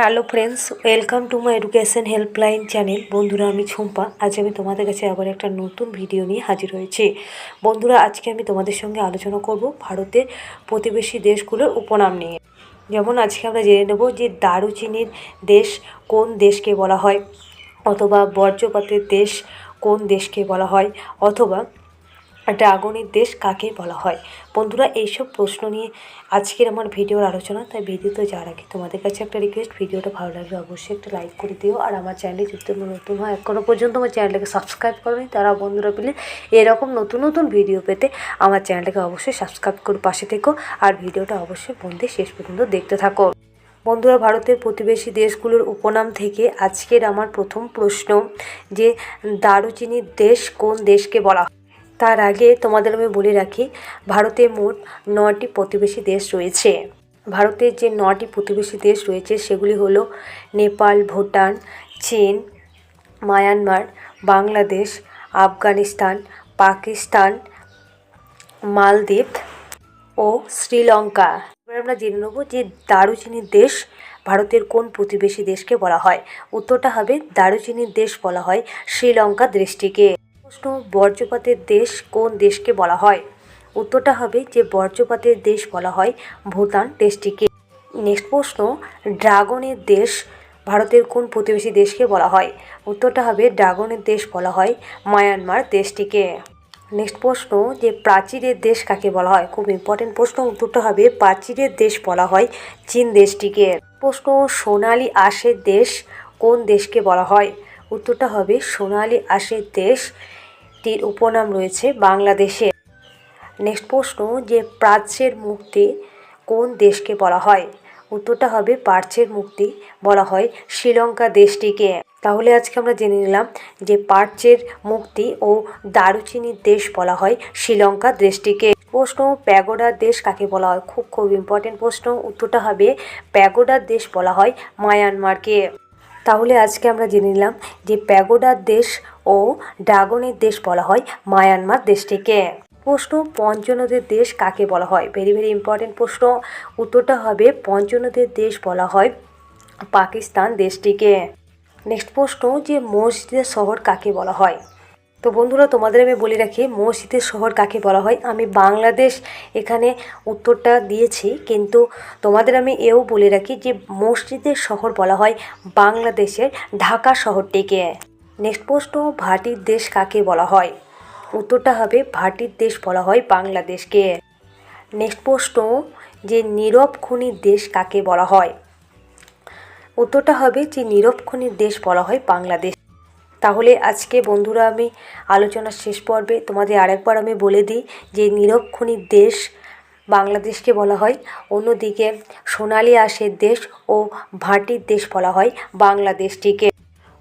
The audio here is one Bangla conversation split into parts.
Hello friends, welcome to my education helpline channel. বন্ধুরা, আমি ঝুম্পা আজ আমি তোমাদের কাছে আবার একটা নতুন ভিডিও নিয়ে হাজির হয়েছি। বন্ধুরা, আজকে আমি তোমাদের সঙ্গে আলোচনা করব ভারতের প্রতিবেশী দেশগুলোর উপনাম নিয়ে। যেমন আজকে আমরা জেনে নেব যে দারুচিনির দেশ কোন দেশকে বলা হয়, অথবা বর্জ্যপাতের দেশ কোন দেশকে বলা হয়, অথবা ড্রাগনের দেশ কাকে বলা হয়? বন্ধুরা, এইসব প্রশ্ন নিয়ে আজকের আমার ভিডিওর আলোচনা। তাই ভিডিওতে যাওয়ার আগে তোমাদের কাছে একটা রিকোয়েস্ট ভিডিওটা ভালো লাগলে অবশ্যই একটা লাইক করে দিও। আর আমার চ্যানেলে যদি নতুন হয় এখনও পর্যন্ত আমার চ্যানেলটাকে সাবস্ক্রাইব করোনি, তারা বন্ধুরা পেলে এরকম নতুন নতুন ভিডিও পেতে আমার চ্যানেলটাকে অবশ্যই সাবস্ক্রাইব করে পাশে থেকো। আর ভিডিওটা অবশ্যই বন্ধে শেষ পর্যন্ত দেখতে থাকো। বন্ধুরা, ভারতের প্রতিবেশী দেশগুলোর উপনাম থেকে আজকের আমার প্রথম প্রশ্ন যে, দারুচিনির দেশ কোন দেশকে বলা হয়? তার আগে তোমাদের আমি বলে রাখি, ভারতে মোট নটি প্রতিবেশী দেশ রয়েছে। ভারতের যে নটি প্রতিবেশী দেশ রয়েছে, সেগুলি হলো নেপাল, ভুটান, চীন, মায়ানমার, বাংলাদেশ, আফগানিস্তান, পাকিস্তান, মালদ্বীপ ও শ্রীলঙ্কা। এবার আমরা জেনে নেব যে দারুচিনির দেশ ভারতের কোন প্রতিবেশী দেশকে বলা হয়। উত্তরটা হবে দারুচিনির দেশ বলা হয় শ্রীলঙ্কা দেশটিকে প্রশ্ন, বর্জ্যপাতের দেশ কোন দেশকে বলা হয়? উত্তরটা হবে যে বর্জ্যপাতের দেশ বলা হয় ভুটান দেশটিকে। নেক্সট প্রশ্ন, ড্রাগনের দেশ ভারতের কোন প্রতিবেশী দেশকে বলা হয়? উত্তরটা হবে ড্রাগনের দেশ বলা হয় মায়ানমার দেশটিকে। নেক্সট প্রশ্ন, যে প্রাচীরের দেশ কাকে বলা হয়? খুব ইম্পর্টেন্ট প্রশ্ন, উত্তরটা হবে প্রাচীরের দেশ বলা হয় চীন দেশটিকে। প্রশ্ন, সোনালি আশের দেশ কোন দেশকে বলা হয়? উত্তরটা হবে সোনালি আঁশের দেশটির উপনাম রয়েছে বাংলাদেশে। নেক্সট প্রশ্ন, যে প্রাচ্যের মুক্তি কোন দেশকে বলা হয়? উত্তরটা হবে পার্চের মুক্তি বলা হয় শ্রীলঙ্কা দেশটিকে। তাহলে আজকে আমরা জেনে নিলাম যে পার্চের মুক্তি ও দারুচিনির দেশ বলা হয় শ্রীলঙ্কা দেশটিকে। প্রশ্ন, প্যাগোডার দেশ কাকে বলা হয়? খুব খুব ইম্পর্টেন্ট প্রশ্ন। উত্তরটা হবে প্যাগোডার দেশ বলা হয় মায়ানমারকে। তাহলে আজকে আমরা জেনে নিলাম যে প্যাগোডার দেশ ও ড্রাগনের দেশ বলা হয় মায়ানমার দেশটিকে। প্রশ্ন, পঞ্চনদের দেশ কাকে বলা হয়? ভেরি ভেরি ইম্পর্টেন্ট প্রশ্ন। উত্তরটা হবে, পঞ্চনদের দেশ বলা হয় পাকিস্তান দেশটিকে। নেক্সট প্রশ্ন, যে মসজিদের শহর কাকে বলা হয়? তো বন্ধুরা, তোমাদের আমি বলে রাখি মসজিদের শহর কাকে বলা হয়? আমি বাংলাদেশ এখানে উত্তরটা দিয়েছি, কিন্তু তোমাদের আমি এও বলে রাখি যে, মসজিদের শহর বলা হয় বাংলাদেশের ঢাকা শহরটিকে। নেক্সট প্রশ্ন, ভাটির দেশ কাকে বলা হয়? উত্তরটা হবে, ভাটির দেশ বলা হয় বাংলাদেশকে। নেক্সট প্রশ্ন, যে নীরব খনির দেশ কাকে বলা হয়? উত্তরটা হবে, যে নীরব খনির দেশ বলা হয় বাংলাদেশ। তাহলে আজকে বন্ধুরা আমি আলোচনার শেষ পর্বে তোমাদের আরেকবার আমি বলে দিই যে খনির দেশ বাংলাদেশকে বলা হয়। অন্যদিকে সোনালি আঁশের দেশ ও ভাটির দেশ বলা হয় বাংলাদেশটিকে।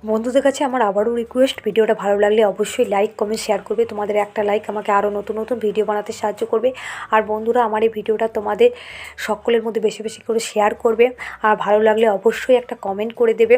বন্ধুদের কাছে আমার আবারও রিকোয়েস্ট ভিডিওটা ভালো লাগলে অবশ্যই লাইক কমেন্ট শেয়ার করবে। তোমাদের একটা লাইক আমাকে আরও নতুন নতুন ভিডিও বানাতে সাহায্য করবে। আর বন্ধুরা, আমার এই ভিডিওটা তোমাদের সকলের মধ্যে বেশি বেশি করে শেয়ার করবে। আর ভালো লাগলে অবশ্যই একটা কমেন্ট করে দেবে।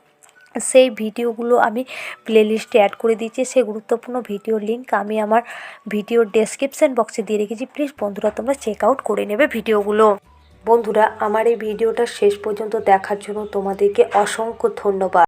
সেই ভিডিওগুলো আমি প্লেলিস্টে অ্যাড করে দিয়েছি। সেই গুরুত্বপূর্ণ ভিডিও লিঙ্ক আমি আমার ভিডিওর ডেসক্রিপশান বক্সে দিয়ে রেখেছি। প্লিজ বন্ধুরা, তোমরা চেক আউট করে নেবে ভিডিওগুলো। বন্ধুরা, আমার এই ভিডিওটা শেষ পর্যন্ত দেখার জন্য তোমাদেরকে অসংখ্য ধন্যবাদ।